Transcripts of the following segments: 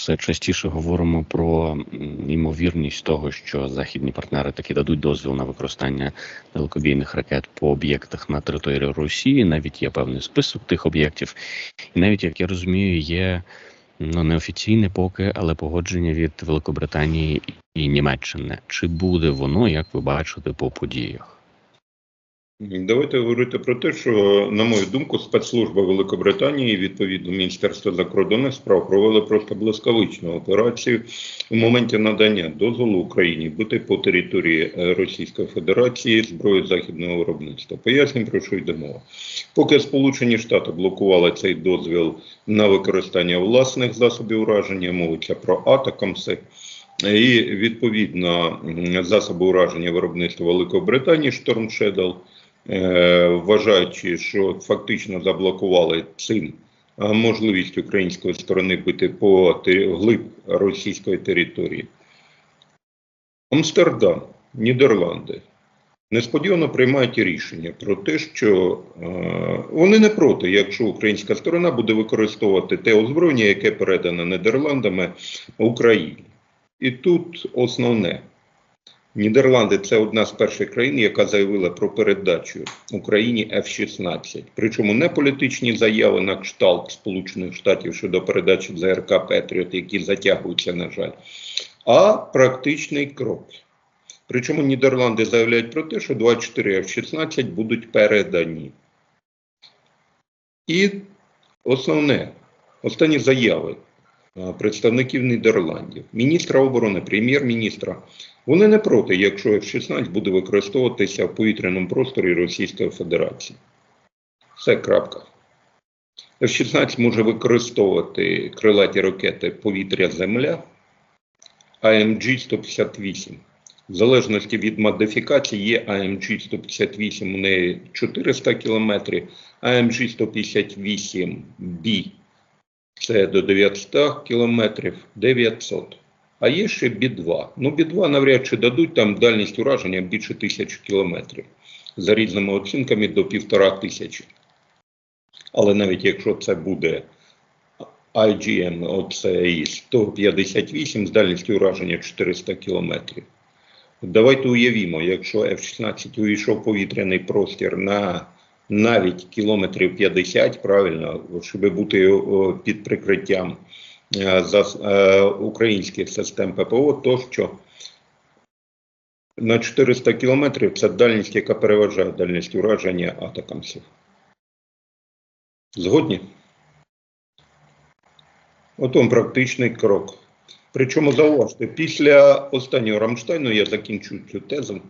все частіше говоримо про ймовірність того, що західні партнери таки дадуть дозвіл на використання далекобійних ракет по об'єктах на території Росії. Навіть є певний список тих об'єктів, і навіть як я розумію, є ну неофіційне поки, але погодження від Великобританії і Німеччини. Чи буде воно, як ви бачите, по подіях? Давайте говорити про те, що, на мою думку, спецслужба Великобританії, відповідно Міністерства закордонних справ, провели просто блискавичну операцію у моменті надання дозволу Україні бути по території е, Російської Федерації зброї західного виробництва. Пояснюю, про що йде мова. Поки Сполучені Штати блокували цей дозвіл на використання власних засобів ураження, мовиться про атакамси. І відповідно засоби ураження виробництва Великобританії Storm Shadow вважаючи, що фактично заблокували цим можливість української сторони бити по глиб російської території. Амстердам, Нідерланди несподівано приймають рішення про те, що е, вони не проти, якщо українська сторона буде використовувати те озброєння, яке передано Нідерландами Україні. І тут основне. Нідерланди це одна з перших країн, яка заявила про передачу Україні F-16. Причому не політичні заяви на кшталт Сполучених Штатів щодо передачі ЗРК Петріот, які затягуються, на жаль, а практичний крок. Причому Нідерланди заявляють про те, що 24 F-16 будуть передані. І основне, останні заяви представників Нідерландів, міністра оборони, прем'єр-міністра. Вони не проти, якщо F-16 буде використовуватися в повітряному просторі Російської Федерації. Все крапка. F-16 може використовувати крилаті ракети повітря-Земля, АМГ-158. В залежності від модифікації є АМГ-158, у неї 400 км, АМГ-158B це до 900 кілометрів 900. А є ще Бі-2. Ну, Бі-2 навряд чи дадуть там дальність ураження більше тисячі кілометрів. За різними оцінками до півтора тисячі. Але навіть якщо це буде IGM, оце 158 з дальністю ураження 400 кілометрів. Давайте уявімо, якщо F-16 увійшов повітряний простір на навіть кілометрів 50, правильно, щоб бути під прикриттям за е, українських систем ППО, то що на 400 кілометрів це дальність, яка переважає дальність ураження атакамсів. Згодні? Отом практичний крок. Причому зауважте, після останнього Рамштайну я закінчу цю тезу.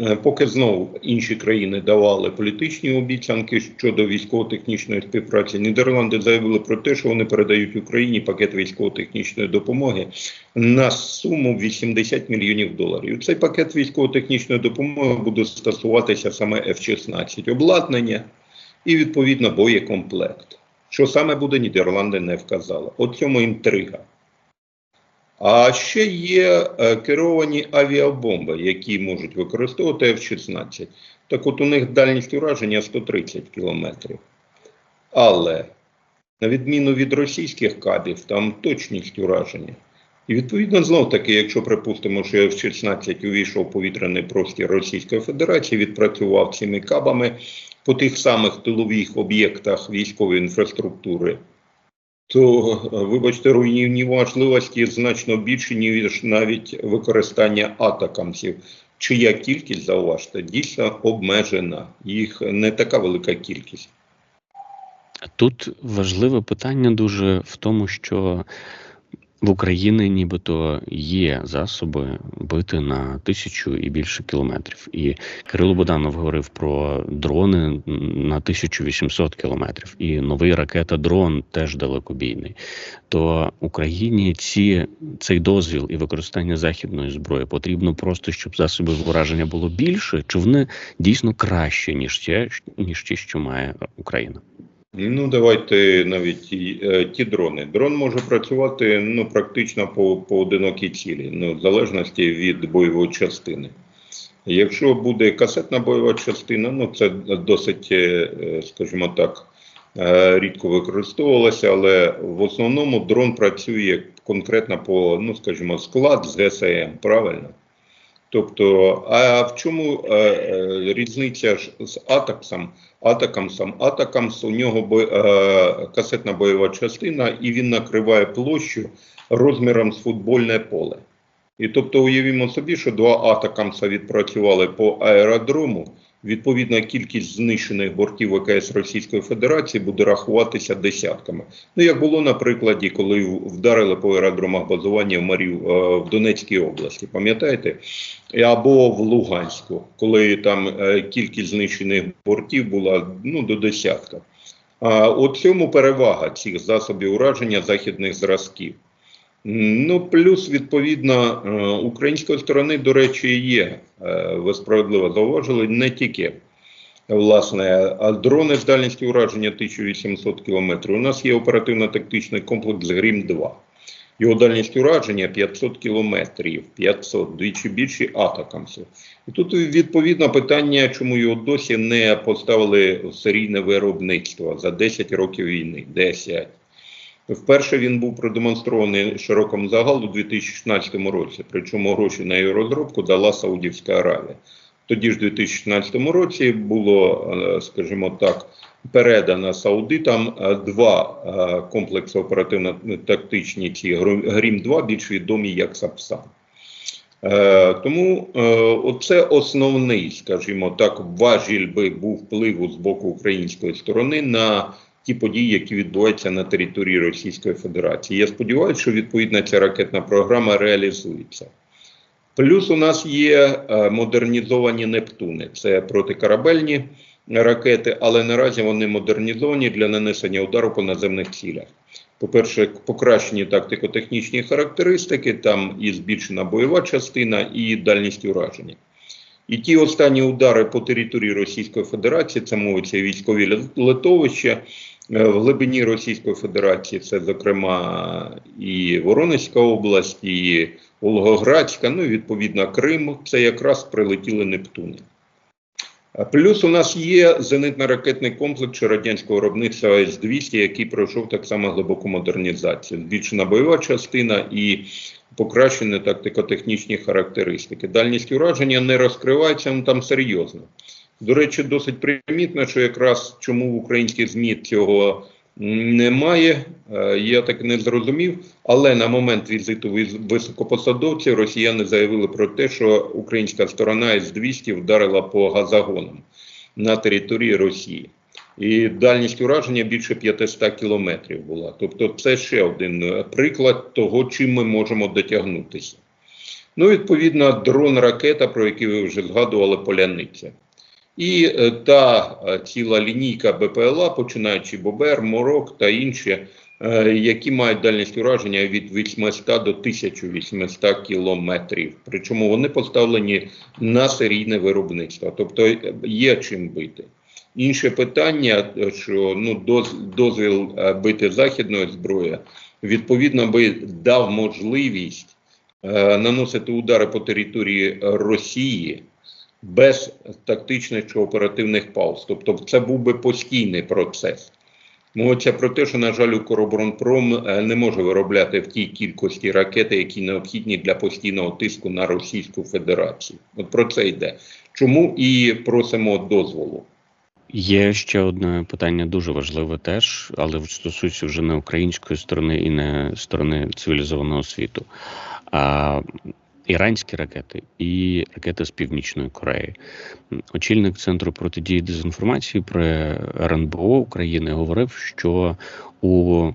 Е, поки знову інші країни давали політичні обіцянки щодо військово-технічної співпраці, Нідерланди заявили про те, що вони передають Україні пакет військово-технічної допомоги на суму 80 мільйонів доларів. Цей пакет військово-технічної допомоги буде стосуватися саме F-16 обладнання і відповідно боєкомплект. Що саме буде, Нідерланди не вказали. От цьому інтрига. А ще є е, керовані авіабомби, які можуть використовувати F-16. Так от у них дальність ураження 130 кілометрів. Але, на відміну від російських кабів, там точність ураження. І відповідно, знов таки, якщо припустимо, що F-16 увійшов повітряний простір Російської Федерації, відпрацював цими кабами по тих самих тилових об'єктах військової інфраструктури то, вибачте, руйнівні важливості значно більше, ніж навіть використання атакамсів. Чия кількість зауважте, дійсно обмежена, їх не така велика кількість. Тут важливе питання дуже в тому, що в Україні нібито є засоби бити на тисячу і більше кілометрів. І Кирило Буданов говорив про дрони на 1800 кілометрів. І новий ракета-дрон теж далекобійний. То Україні ці цей дозвіл і використання західної зброї потрібно просто, щоб засобів ураження було більше, чи вони дійсно краще ніж ті, ніж ті, що має Україна. Ну, давайте навіть ті, е, ті дрони. Дрон може працювати ну, практично по одинокій цілі, ну, в залежності від бойової частини. Якщо буде касетна бойова частина, ну це досить, е, скажімо так, е, рідко використовувалася, але в основному дрон працює конкретно по, ну скажімо, склад з ГСМ, правильно? Тобто, а в чому е, е, різниця ж з Атаксом? Атакамсом? Атакамс у нього бо, е, касетна бойова частина, і він накриває площу розміром з футбольне поле. І тобто уявімо собі, що два Атакамса відпрацювали по аеродрому. Відповідна кількість знищених бортів ВКС Російської Федерації буде рахуватися десятками. Ну як було на прикладі, коли вдарили по аеродромах базування в Марів е, в Донецькій області, пам'ятаєте? Або в Луганську, коли там е, кількість знищених бортів була ну до десятка. А от цьому перевага цих засобів ураження західних зразків. Ну, плюс, відповідно, е, української сторони, до речі, є, е, ви справедливо зауважили, не тільки власне, а дрони з дальністю ураження 1800 км. У нас є оперативно-тактичний комплекс Грім-2. Його дальність ураження 500 кілометрів, 500, двічі більші атакамсів. І тут відповідно питання, чому його досі не поставили в серійне виробництво за 10 років війни. 10. Вперше він був продемонстрований широкому загалу у 2016 році, причому гроші на його розробку дала Саудівська Аравія. Тоді ж у 2016 році було, е, скажімо так, передано Саудитам е, два е, комплекси оперативно-тактичні, ці Грім-2, більш відомі як Сапсан. Тому оце основний, скажімо так, важіль би був впливу з боку української сторони на ті події, які відбуваються на території Російської Федерації. Я сподіваюся, що відповідна ця ракетна програма реалізується. Плюс у нас є е, модернізовані Нептуни, це протикорабельні ракети, але наразі вони модернізовані для нанесення удару по наземних цілях. По-перше, покращені тактико-технічні характеристики, там і збільшена бойова частина, і дальність ураження. І ті останні удари по території Російської Федерації, це мовиться військові литовища, Е, в глибині Російської Федерації, це, зокрема, і Воронезька область, і Волгоградська, ну і відповідно Крим, це якраз прилетіли Нептуни. Плюс у нас є зенитно-ракетний комплекс радянського виробництва С-200, який пройшов так само глибоку модернізацію. Збільшена бойова частина і покращені тактико-технічні характеристики. Дальність ураження не розкривається ну, там серйозно. До речі, досить примітно, що якраз чому в українських ЗМІ цього немає, е, я так не зрозумів. Але на момент візиту високопосадовців росіяни заявили про те, що українська сторона С-200 вдарила по газогонам на території Росії. І дальність ураження більше 500 кілометрів була. Тобто, це ще один е, приклад того, чим ми можемо дотягнутися. Ну, відповідно, дрон-ракета, про який ви вже згадували, поляниця. І е, та е, ціла лінійка БПЛА, починаючи Бобер, Морок та інші, е, які мають дальність ураження від 800 до 1800 кілометрів. Причому вони поставлені на серійне виробництво, тобто є чим бити. Інше питання, що ну дозвіл бити західною зброєю, відповідно би дав можливість наносити удари по території Росії без тактичних чи оперативних пауз. Тобто, це був би постійний процес. Мовиться про те, що, на жаль, Укроборонпром е, не може виробляти в тій кількості ракети, які необхідні для постійного тиску на Російську Федерацію. От про це йде. Чому і просимо дозволу. Є ще одне питання дуже важливе теж, але стосується вже не української сторони і не сторони цивілізованого світу. А іранські ракети і ракети з Північної Кореї. Очільник центру протидії дезінформації про РНБО України говорив, що у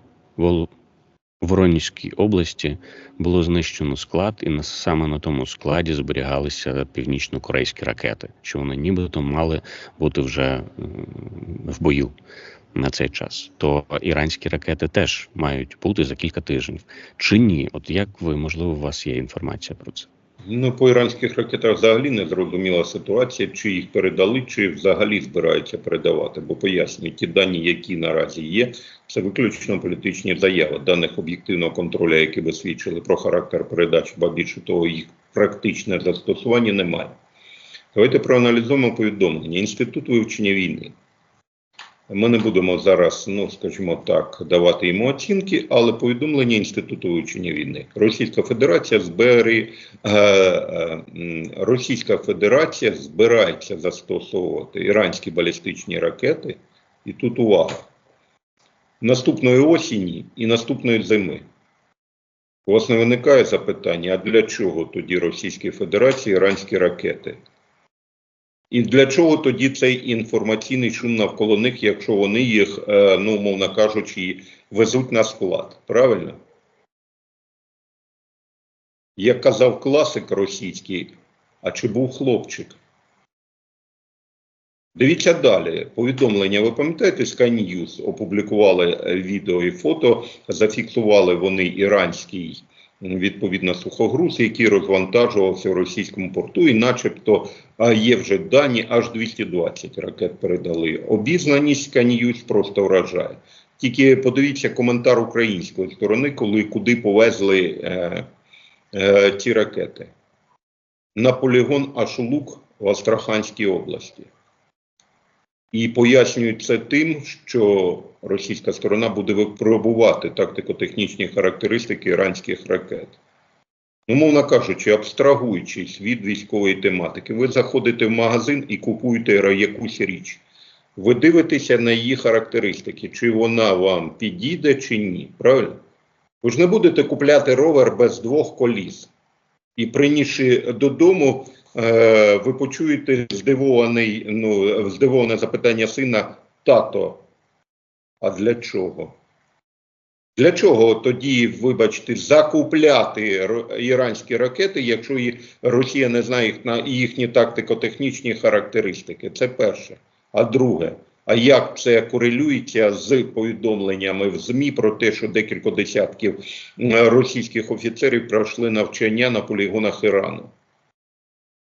Воронізькій області було знищено склад, і саме на тому складі зберігалися північно-корейські ракети, що вони нібито мали бути вже в бою на цей час, то іранські ракети теж мають бути за кілька тижнів. Чи ні? От як ви можливо, у вас є інформація про це? Ну, по іранських ракетах взагалі не зрозуміла ситуація, чи їх передали, чи взагалі збираються передавати. Бо пояснюю, ті дані, які наразі є, це виключно політичні заяви. Даних об'єктивного контролю, які би свідчили про характер передач, ба більше того, їх практичне застосування немає. Давайте проаналізуємо повідомлення. Інститут вивчення війни Ми не будемо зараз, ну скажімо так, давати йому оцінки, але повідомлення Інституту вивчення війни. Російська Федерація збери, е, е, Російська Федерація збирається застосовувати іранські балістичні ракети. І тут увага. Наступної осені і наступної зими. У вас не виникає запитання, а для чого тоді Російській Федерації іранські ракети? І для чого тоді цей інформаційний шум навколо них, якщо вони їх, е, ну, умовно кажучи, везуть на склад? Правильно? Як казав класик російський, а чи був хлопчик? Дивіться далі. Повідомлення, ви пам'ятаєте, Sky News опублікували е, відео і фото, зафіксували вони іранський відповідно сухогруз, який розвантажувався в російському порту, і начебто є вже дані, аж 220 ракет передали. Обізнаність News просто вражає. Тільки подивіться коментар української сторони, коли куди повезли е, е, ці ракети. На полігон Ашулук в Астраханській області. І пояснюють це тим, що російська сторона буде випробувати тактико-технічні характеристики іранських ракет. Ну, мовно кажучи, абстрагуючись від військової тематики, ви заходите в магазин і купуєте якусь річ. Ви дивитеся на її характеристики, чи вона вам підійде, чи ні. Правильно? Ви ж не будете купляти ровер без двох коліс. І принісши додому, ви почуєте здивований, ну, здивоване запитання сина: тато, а для чого? Для чого тоді, вибачте, закупляти іранські ракети, якщо Росія не знає їх на їхні тактико-технічні характеристики? Це перше. А друге, а як це корелюється з повідомленнями в ЗМІ про те, що декілька десятків російських офіцерів пройшли навчання на полігонах Ірану?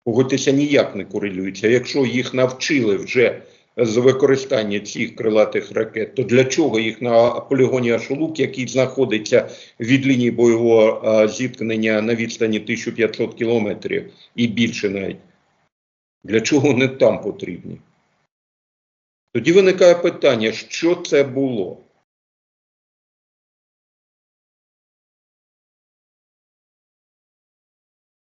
Погодьтеся, ніяк не корелюється. Якщо їх навчили вже з використання цих крилатих ракет, то для чого їх на полігоні Ашулук, який знаходиться від лінії бойового зіткнення на відстані 1500 кілометрів і більше навіть? Для чого вони там потрібні? Тоді виникає питання, що це було?